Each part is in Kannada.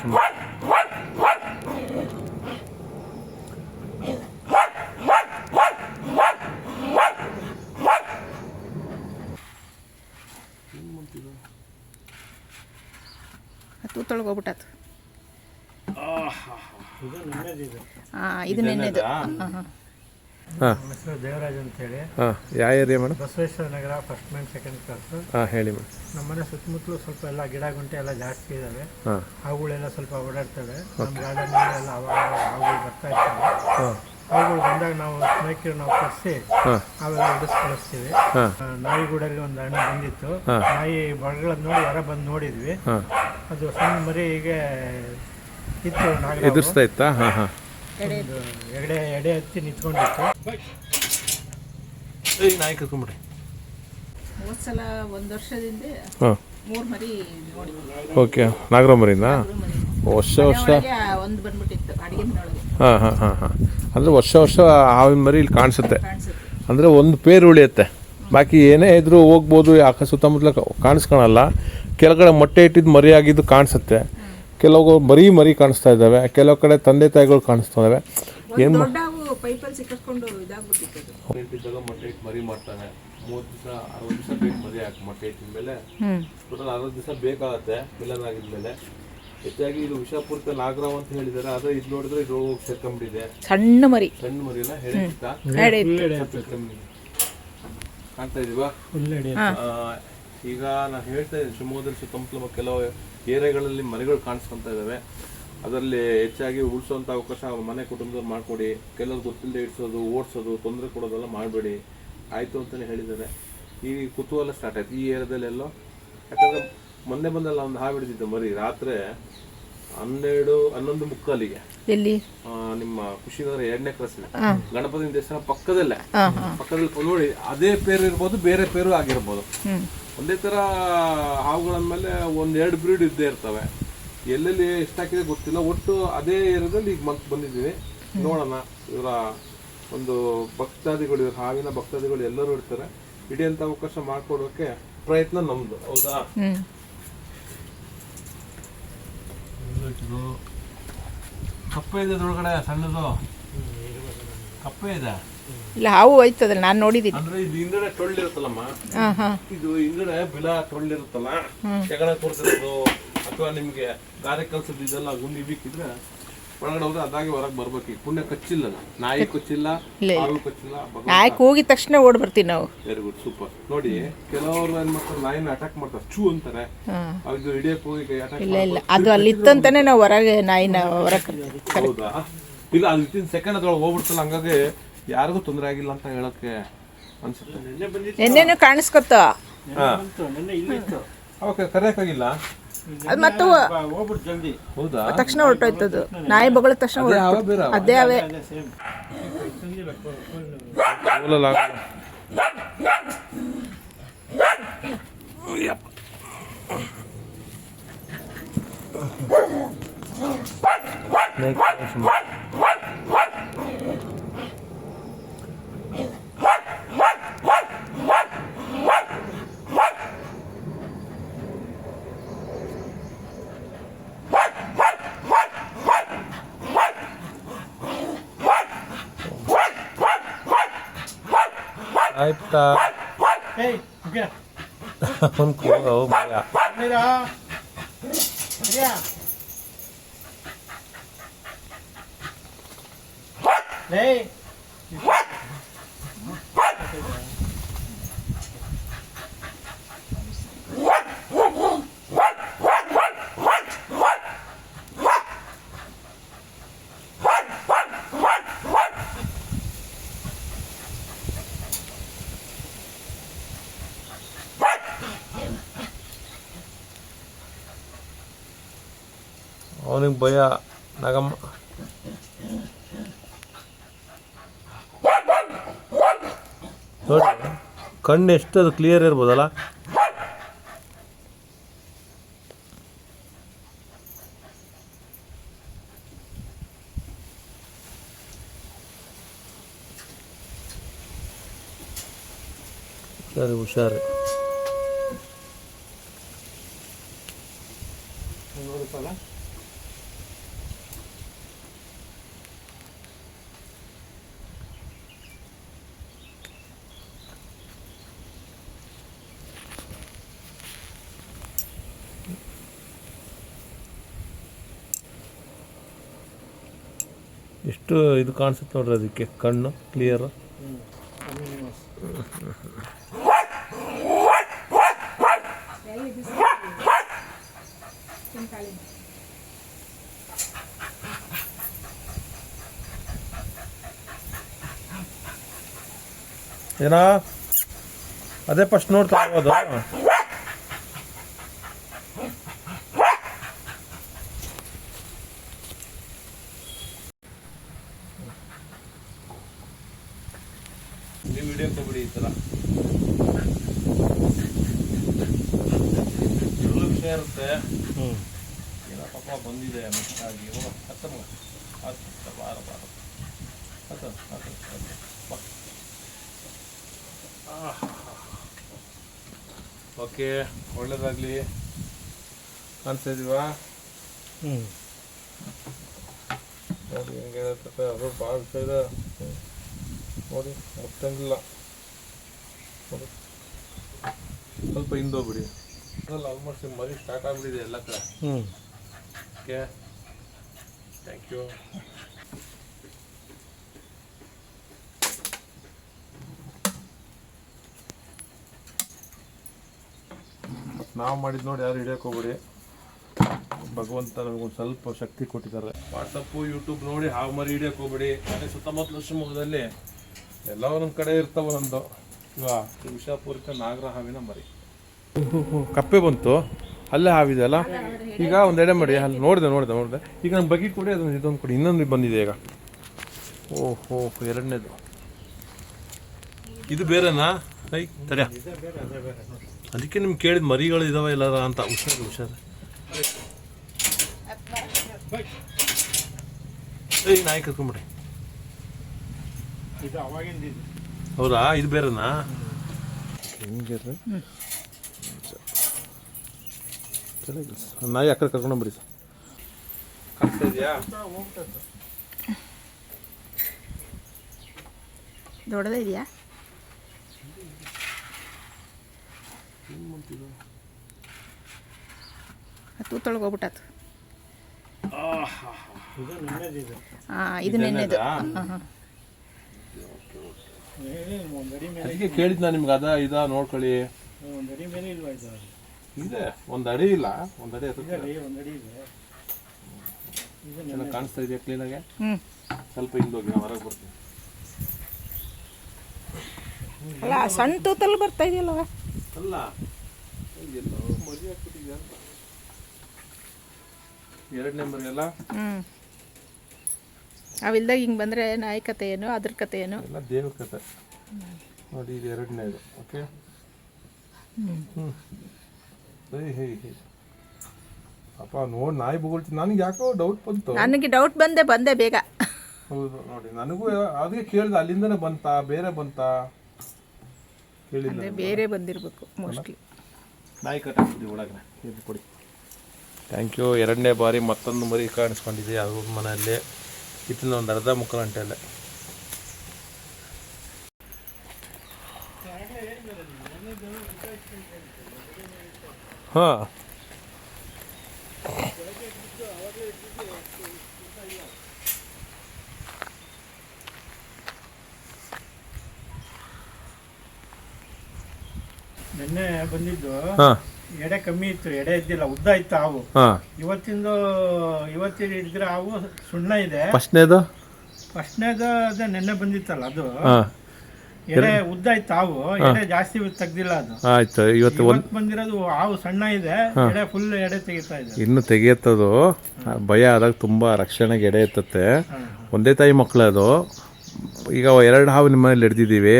ಸುಮ್ಮ ತೂತೊಳಗೆ ಹೋಗ್ಬಿಟ್ಟತು ಇದು ನೆನ್ನೆದು. ಹಾಂ ಹಾಂ. ಹಾಂ. ನಮ್ಮ ಹೆಸರು ದೇವರಾಜ್ ಅಂತೇಳಿ. ಹಾಂ ಯಾವ area madam Basaveshwara Nagar first main second cross ಹಾಂ ಹೇಳಿ ಮೇಡಮ್ ನಮ್ಮ ಮನೆ ಸುತ್ತಮುತ್ತಲು ಸ್ವಲ್ಪ ಎಲ್ಲ ಗಿಡ ಗುಂಟೆ ಎಲ್ಲ ಜಾಸ್ತಿ ಇದ್ದಾವೆ ಹಾಂ. ಹಾವುಗಳೆಲ್ಲ ಸ್ವಲ್ಪ ಓಡಾಡ್ತವೆ. ನಮ್ಮ ಗಾರ್ಡನ್ ಎಲ್ಲ ಅವಾಗ ಹಾವುಗಳು ಬರ್ತಾ ಇರ್ತವೆ. ಹಾಂ. ಹಾವುಗಳು ಬಂದಾಗ ನಾವು ಸ್ನೇಹಿತರು ನಾವು ಕರೆಸಿ ಹಾಂ. ಅವೆಲ್ಲ ಹಿಡಿಸ್ ಕಳಿಸ್ತೀವಿ ಹಾಂ. ಆ, ನಾಯಿಗೂಡಲ್ಲಿ ಒಂದು ಹಣ್ಣು ಬಂದಿತ್ತು. ನಾಯಿ ಬಗಳನ್ನ ನೋಡಿ ಯಾರ ಬಂದು ನೋಡಿದ್ವಿ. ಹಾಂ. ಅದು ಸಣ್ಣ ಮರಿ ಹೀಗೆ ಇತ್ತು ನಾಗರಾವು. ಎದುರಿಸ್ತಾ ಇತ್ತಾ? ಹಾಂ ಹಾಂ. ಒಂದು ಎಡೆ. ಎಡೆ ಹತ್ತಿ ನಿಂತ್ಕೊಂಡಿತ್ತು. ನಾಯಿ ಕರ್ಕೊಂಬಿಡಿ. ಹೋದ ಸಲ ಒಂದು ವರ್ಷದಿಂದ ಹಾಂ. ಮೂರು ಮರಿ ನೋಡಿ. ಓಕೆ ನಾಗರಮರಿನಾ ವರ್ಷ ವರ್ಷ. ಒಂದು ಬಂದ್ಬಿಟ್ಟಿತ್ತು ಅಡಿಗೆ ಹಾಂ ಹಾಂ ಹಾಂ ಹಾಂ. ಅಂದರೆ ವರ್ಷ ವರ್ಷ ಹಾವಿನ ಮರಿ ಇಲ್ಲಿ ಕಾಣಿಸುತ್ತೆ. ಕಾಣಿಸುತ್ತೆ. ಅಂದರೆ ಒಂದು ಪೇರು ಉಳಿಯುತ್ತೆ. ಬಾಕಿ ಏನೇ ಇದ್ರೂ ಹೋಗ್ಬೋದು ಯಾಕೆ ಸುತ್ತಮುತ್ತಲ ಕಾಣಿಸ್ಕೊಳಲ್ಲ. ಕೆಳಗಡೆ ಮೊಟ್ಟೆ ಇಟ್ಟಿದ್ದು ಮರಿಯಾಗಿದ್ದು ಕಾಣಿಸುತ್ತೆ. ಕೆಲವು ಬರೀ ಮರಿ ಕಾಣಿಸ್ತಾ ಇದ್ದಾವೆ ಕೆಲವು ಕಡೆ ತಂದೆ ತಾಯಿಗಳು ಕಾಣಿಸ್ತಾ ಇದ್ದಾವೆ. ಏನು ಅದು. ಮರಿ ಮಾಡ್ತಾನೆ. ಮೂವತ್ತು ದಿವಸ ಅರವತ್ತು ದಿವಸ ಬೇಕು ಮರಿ ಹಾಕಿ ಮೊಟ್ಟೆ ಇಟ್ಟಿದ ಮೇಲೆ. ಟೋಟಲ್ ಅರವತ್ತು ದಿವಸ ಬೇಕಾಗತ್ತೆ ಮಿಲನ್ ಆಗಿದ್ಮೇಲೆ ಹೆಚ್ಚಾಗಿ ಇದು ವಿಷಪೂರಿತ ನಾಗರಾವ್ ಅಂತ ಹೇಳಿದಾರೆ. ಆದ್ರೆ ಇದು ನೋಡಿದ್ರೆ ಇದು ಹೋಗಿ ಸೇರ್ಕೊಂಡ್ಬಿಟ್ಟಿದೆ ಸಣ್ಣ ಮರಿ. ಸಣ್ಣ ಮರಿ ಎಲ್ಲ ಹೇಳಿದ್ದ. ಕಾಣ್ತಾ ಇದೀವಾ? ಈಗ ನಾನು ಹೇಳ್ತಾ ಇದ್ದೀನಿ ಶಿವಮೊಗ್ಗದಲ್ಲಿ ಸುತ್ತಮುತ್ತಲ ಕೆಲವು ಏರಿಯಾಗಳಲ್ಲಿ ಮನೆಗಳು ಕಾಣಿಸ್ಕೊಂತ ಇದ್ದಾವೆ ಅದರಲ್ಲಿ ಹೆಚ್ಚಾಗಿ ಉಳಿಸುವಂಥ ಅವಕಾಶ ಮನೆ ಕುಟುಂಬದವ್ರು ಮಾಡಿಕೊಡಿ ಕೆಲವರು ಗೊತ್ತಿಲ್ಲದೆ ಇಡ್ಸೋದು ಓಡಿಸೋದು ತೊಂದರೆ ಕೊಡೋದೆಲ್ಲ ಮಾಡಬೇಡಿ. ಆಯಿತು ಅಂತಲೇ ಹೇಳಿದ್ದಾರೆ. ಈ ಕುತೂಹಲ ಸ್ಟಾರ್ಟ್ ಆಯ್ತು. ಈ ಏರಿಯಾದಲ್ಲೆಲ್ಲೋ ಯಾಕಂದ್ರೆ ಮೊನ್ನೆ ಬಂದಲ್ಲ ಒಂದು ಹಾವು ಹಿಡಿದಿದ್ದು ಮರಿ. ರಾತ್ರಿ ಹನ್ನೆರಡು ಹನ್ನೊಂದು ಮುಕ್ಕಾಲಿಗೆ. ಎಲ್ಲಿ? ನಿಮ್ಮ ಖುಷಿನಗರ ಎರಡನೇ ಕ್ಲಾಸ್ ಗಣಪತಿ ದೇವಸ್ಥಾನ ಪಕ್ಕದಲ್ಲೇ. ಪಕ್ಕದಲ್ಲಿ ನೋಡಿ ಅದೇ ಪೇರು ಇರ್ಬೋದು ಬೇರೆ ಪೇರು ಆಗಿರ್ಬೋದು. ಒಂದೇ ಥರ ಹಾವುಗಳ ಮೇಲೆ ಒಂದೆರಡು ಎರಡು ಬ್ರೀಡ್ ಇದ್ದೇ ಇರ್ತವೆ. ಎಲ್ಲೆಲ್ಲಿ ಎಷ್ಟಾಕಿದೆ ಗೊತ್ತಿಲ್ಲ. ಒಟ್ಟು ಅದೇ ಏರಿಯಾದಲ್ಲಿ ಈಗ ಮತ್ತೆ ಬಂದಿದ್ದೀವಿ ನೋಡೋಣ. ಇವರ ಒಂದು ಭಕ್ತಾದಿಗಳು ಇವ್ರ ಹಾವಿನ ಭಕ್ತಾದಿಗಳು ಎಲ್ಲರೂ ಇರ್ತಾರೆ. ಹಿಡಿಯಂತ ಅವಕಾಶ ಮಾಡ್ಕೊಡೋಕೆ ಪ್ರಯತ್ನ ನಮ್ದು. ಹೌದಾ? ಕಪ್ಪೆ ಇದೆ ಅದ್ರೊಳಗಡೆ ಸಣ್ಣದು. ಕಪ್ಪೆ ಇದೆ. ಇಲ್ಲ ಹಾವು ಹೋಯ್ತದಲ್ಲ ನಾನು ನೋಡಿದೀನಿ. ಅಂದ್ರೆ ಇದು ಹಿಂದ್ಗಡೆ ಟೊಳ್ಳಿರುತ್ತಲ್ಲಮ್ಮ ಹಾಂ ಹಾಂ. ಇದು ಹಿಂದ್ಗಡೆ ಬಿಲ ಟೊಳ್ಳಿರುತ್ತಲ್ಲ ಶಗಣ ತೋರಿಸಿರೋದು ಅಥವಾ ನಿಮ್ಗೆ ಗಾರೆ ಕೆಲಸದ ಇದೆಲ್ಲ ಗುಂಡಿ ಬೀಕಿದ್ರೆ ಒಳಗಡೆ ಹೋದ್ರೆ ಅದಾಗಿ ಹೊರಗೆ ಬರ್ಬೇಕು. ಈಗ ಪುಣ್ಯ ಕಚ್ಚಿಲ್ಲ ನಾಯಿ ಕಚ್ಚಿಲ್ಲ ಹಾವು ಕಚ್ಚಿಲ್ಲ ನಾಯಿ ಕೂಗಿದ ತಕ್ಷಣ ಓಡ್ ಬರ್ತೀವಿ ನಾವು. ವೆರಿ ಗುಡ್ ಸೂಪರ್ ನೋಡಿ ಕೆಲವರು ಏನ್ ಮಾಡ್ತಾರೆ ನಾಯಿನ ಅಟ್ಯಾಕ್ ಮಾಡ್ತಾರೆ. ಚೂ ಅಂತಾರೆ. ಹಾಂ. ಅದು ಹಿಡಿಯಕ್ ಹೋಗಿ ಅಟ್ಯಾಕ್ ಇಲ್ಲ ಇಲ್ಲ. ಅದು ಅಲ್ಲಿ ಇತ್ತಂತಾನೆ ನಾವು ಹೊರಗೆ ನಾಯಿನ ಹೊರಗೆ ಹೌದಾ? ಇಲ್ಲ ಅದು ವಿತಿನ್ ಸೆಕೆಂಡ್ ಅದ್ರೊಳಗೆ ಹೋಗ್ಬಿಡ್ತಲ್ಲ ಹಂಗಾಗಿ ಯಾರಿಗೂ ತೊಂದರೆ ಆಗಿಲ್ಲ ಅಂತ ಹೇಳಕ್ಕೆ ಅನ್ಸುತ್ತೆ. ನಿನ್ನೆ ಬಂದಿತ್ತು. ಎಣ್ಣೆನೂ ಕಾಣಿಸ್ಕೊತ ಬಂತು ನಿನ್ನೆ ಇಲ್ಲಿತ್ತು ಓಕೆ ಕರೆಯಕ್ಕಾಗಿಲ್ಲ ಅದು ಮತ್ತು ಬಾ, ಜಲ್ದಿ. ಹೌದಾ? ತಕ್ಷಣ ಹೊರಟೋಯ್ತದು. ನಾಯಿ ಬಗಳ ತಕ್ಷಣ ಅದೇ ಹೊರ್ಟು- ಅವೇ ಅದೇ ಆಯ್ತಾ ಏಯ್ ಮುಗಿಯ ಒಂದು ಕೂಗು ಭಯ ಮೀರಾ ಮೀರಾ ಏಯ್ ಅವನಿಗೆ ಭಯ ನಾಗಮ್ಮ ನೋಡಿ ಕಣ್ಣು ಎಷ್ಟು ಅದು ಕ್ಲಿಯರ್ ಇರ್ಬೋದಲ್ಲ? ಸರಿ ಹುಷಾರು. ಮುನ್ನೂರು ಎಷ್ಟು ಇದು ಕಾಣಿಸುತ್ತೆ ನೋಡ್ರಿ ಅದಕ್ಕೆ ಕಣ್ಣು ಕ್ಲಿಯರ್ ಏನಾ? ಅದೇ ಫಸ್ಟ್ ನೋಡ್ತಾ ಇರ್ಬೋದು ನೀವು ವಿಡಿಯೋ ಕೊಬಿಡಿ ಈ ಥರ ಒಳ್ಳೆ ವಿಷಯ ಇರುತ್ತೆ ಹ್ಞೂ ಏನೋ ಪಾಪ ಬಂದಿದೆ ಹೋಗ ಹತ್ತ ಹತ್ತ ಬಾರ ಬಾರ. ಹತ್ತ ಹತ್ತ ಓಕೆ ಒಳ್ಳೇದಾಗಲಿ. ಅಂತ ಇದೀವಾ? ಹ್ಞೂ ನೋಡಿ ಹೆಂಗೆ ಇರುತ್ತೆ ಅದು ಭಾಳ ಇದೆ. ನೋಡಿ ಮುಟ್ಟಂಗಿಲ್ಲ ನೋಡಿ. ಸ್ವಲ್ಪ ಹಿಂದೋಗ್ಬಿಡಿ. ಅದ್ರಲ್ಲಿ ಆಲ್ಮೋಸ್ಟ್ ಮರಿ ಸ್ಟಾರ್ಟ್ ಆಗಿಬಿಟ್ಟಿದೆ ಎಲ್ಲ ಕಡೆ. ಹ್ಞೂ ಓಕೆ ಥ್ಯಾಂಕ್ ಯು ನಾವು ಮಾಡಿದ್ ನೋಡಿ ಯಾರು ಹಿಡಿಯಕ್ಕೆ ಹೋಗ್ಬಿಡಿ. ಭಗವಂತ ನಮಗೊಂದು ಸ್ವಲ್ಪ ಶಕ್ತಿ ಕೊಟ್ಟಿದ್ದಾರೆ. ವಾಟ್ಸಪ್ಪು ಯೂಟ್ಯೂಬ್ ನೋಡಿ ಹಾವು ಮರಿ ಹಿಡಿಯಕ್ಕೆ ಹೋಗ್ಬಿಡಿ. ಮನೆ ಸುತ್ತಮುತ್ತಲ ಶಿವಮೊಗ್ಗದಲ್ಲಿ ಎಲ್ಲ ಒಂದೊಂದು ಕಡೆ ಇರ್ತಾವ ಒಂದೊಂದು ಇವಾಗ ಈ ನಾಗರ ಹಾವಿನ ಮರಿ. ಕಪ್ಪೆ ಬಂತು. ಅಲ್ಲೇ ಹಾವಿದೆ ಅಲ್ಲ? ಈಗ ಒಂದು ಎಡೆ ಮಾಡಿ ಅಲ್ಲಿ ನೋಡಿದೆ ನೋಡಿದೆ ನೋಡಿದೆ. ಈಗ ನಮ್ಮ ಬಕೆಟ್ ಕೊಡಿ ಅದೊಂದು ಇದೊಂದು ಕೊಡಿ. ಇನ್ನೊಂದು ಬಂದಿದೆ ಈಗ. ಓಹೋ ಎರಡನೇದು. ಇದು ಬೇರೆನಾ? ಐ ತಡ್ಯಾ. ಅದಕ್ಕೆ ನಿಮ್ಗೆ ಕೇಳಿದ ಮರಿಗಳು ಇದಾವ ಇಲ್ಲರಾ ಅಂತ. ಹುಷಾರು ಹುಷಾರು. ಏಯ್ ನಾಯಿ ಕರ್ಕೊಂಬಿಡಿ. ಹೌದಾ? ಇದು ಬೇರೆನಾ? ಹಿಂಗೆ ನಾಯಿ ಆ ಕಡೆ ಕರ್ಕೊಂಡಂಬಿಡಿ ಸರ್. ಕಾಣಿಸ್ತಾ ಇದೆಯಾ? ಹೋಗ್ತದೆ ದೊಡ್ಡದೇ ಇದೆಯಾ? ತೂತೊಳಗೆ ಹೋಗ್ಬಿಟ್ಟತು ಇದು ಹಾಂ ನೆನ್ನೆದು. ಅದಕ್ಕೆ ಕೇಳಿದ್ ನಾನು ನಿಮ್ಗೆ ಅದ ಇದ ನೋಡ್ಕೊಳ್ಳಿ. ಇದು ಒಂದು ಅಡಿ ಇಲ್ಲ ಒಂದು ಅಡಿ ಚೆನ್ನಾಗಿ ಕಾಣಿಸ್ತಾ ಇದೆಯಾ ಕ್ಲೀನಾಗೆ ಸ್ವಲ್ಪ ಹಿಂದೋಗಿ ನಾವು ಹೊರಗೆ ಬರ್ತೀನಿ. ಅಲ್ಲ ಸಣ್ಣ ತೂತಲ್ಲಿ ಬರ್ತಾ ಇದೆಯಲ್ಲವ? ಅಲ್ಲ ಎಲ್ಲೋ ಮರಿ ಹಾಕ್ಬಿಟ್ಟಿದ್ಯಾ ಮರಿ ಅಲ್ಲ ಹ್ಞೂ ಅವಿಲ್ದಾಗ ಹಿಂಗೆ ಬಂದರೆ ನಾಯಿ ಕತೆ ಏನು ಅದ್ರ ಕತೆ ಏನು? ಎಲ್ಲ ದೇವ್ರ ಕತೆ. ನೋಡಿ ಇದು ಎರಡನೇದು ಓಕೆ ಹ್ಞೂ ಹೇ ಹೇ ಹೇ ಅಪ್ಪ ನೋಡಿ ನಾಯಿ ಬೊಗಳ್ತೀನಿ. ನನಗೆ ಯಾಕೋ ಡೌಟ್ ಬಂತು. ನನಗೆ ಡೌಟ್ ಬಂದೆ ಬಂದೆ ಬೇಗ. ಹೌದು ನೋಡಿ ನನಗೂ ಅದಕ್ಕೆ ಕೇಳಿದೆ ಅಲ್ಲಿಂದನೇ ಬಂತಾ ಬೇರೆ ಬಂತಾ? ಕೇಳಿಲ್ಲ ಅಂದರೆ ಬೇರೆ ಬಂದಿರಬೇಕು ಮೋಸ್ಟ್ಲಿ ನಾಯಿ ಕಟ್ಟಾಕ್ಬಿಡಿ ಒಳಗಡೆ ಇದು ಕೊಡಿ. ಥ್ಯಾಂಕ್ ಯು ಎರಡನೇ ಬಾರಿ ಮತ್ತೊಂದು ಮರಿ ಕಾಣಿಸ್ಕೊಂಡಿದೆ ಅದು ಮನೆಯಲ್ಲಿ. ಇತ್ತಿನ ಒಂದು ಅರ್ಧ ಮುಕ್ಕಾಲು ಗಂಟೆಯಲ್ಲೇ ಹಾಂ. ನಿನ್ನೆ ಬಂದಿದ್ದು ಹಾಂ. ಎಡೆ ಕಮ್ಮಿ ಇತ್ತು ಎಡೆ ಇದ್ದಿಲ್ಲ ಉದ್ದ ಇತ್ತು ಹಾವು. ಹಾಂ. ಇವತ್ತಿಂದು ಇವತ್ತಿನ ಹಿಡಿದ್ರೆ ಹಾವು ಸುಣ್ಣ ಇದೆ. ಫಸ್ಟ್ನೇದು? ಫಸ್ಟ್ನೇದು ಅದೇ ನಿನ್ನೆ ಬಂದಿತ್ತಲ್ಲ ಅದು. ಹಾಂ. ಉದ್ದ ಇತ್ತು ಹಾವು ಎಡೆ ಜಾಸ್ತಿ ತೆಗ್ದಿಲ್ಲ ಅದು. ಆಯ್ತು ಇವತ್ತು ಒಂದು ಬಂದಿರೋದು ಹಾವು ಸಣ್ಣ ಇದೆ ಎಡೆ ಫುಲ್ ಎಡೆ ತೆಗಿತಾ ಇದೆ. ಇನ್ನು ತೆಗಿಯತ್ತದು. ಭಯ ಆದಾಗ ತುಂಬ ರಕ್ಷಣೆಗೆ ಎಡೆ ಎತ್ತತ್ತೆ. ಒಂದೇ ತಾಯಿ ಮಕ್ಕಳು ಅದು. ಈಗ ಎರಡು ಹಾವು ನಿಮ್ಮ ಮನೇಲಿ ಹಿಡ್ದಿದ್ದೀವಿ.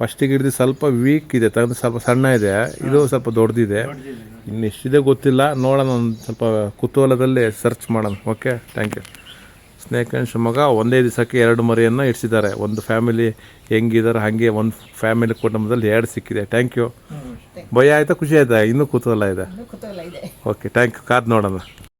ಫಸ್ಟಿಗೆ ಹಿಡ್ದು ಸ್ವಲ್ಪ ವೀಕ್ ಇದೆ ತಂದು ಸ್ವಲ್ಪ ಸಣ್ಣ ಇದೆ. ಇದು ಸ್ವಲ್ಪ ದೊಡ್ಡದಿದೆ. ದೊಡ್ಡದಿದೆ ಇನ್ನು ಎಷ್ಟಿದೆ ಗೊತ್ತಿಲ್ಲ. ನೋಡೋಣ ಒಂದು ಸ್ವಲ್ಪ ಕುತೂಹಲದಲ್ಲಿ ಸರ್ಚ್ ಮಾಡೋಣ. Okay thank you snake and Shivamogga ಒಂದೇ ದಿವಸಕ್ಕೆ ಎರಡು ಮರಿಯನ್ನು ಇಡ್ಸಿದ್ದಾರೆ. ಒಂದು ಫ್ಯಾಮಿಲಿ ಹೆಂಗಿದ್ದಾರೆ ಹಾಗೆ ಒಂದು ಫ್ಯಾಮಿಲಿ ಕುಟುಂಬದಲ್ಲಿ ಎರಡು ಸಿಕ್ಕಿದೆ. ಥ್ಯಾಂಕ್ ಯು ಭಯ ಆಯಿತಾ ಖುಷಿ ಆಯಿತಾ? ಇನ್ನೂ ಕುತೂಹಲ ಇದೆ? ಓಕೆ ಥ್ಯಾಂಕ್ ಯು ಕಾದ್ ನೋಡೋಣ.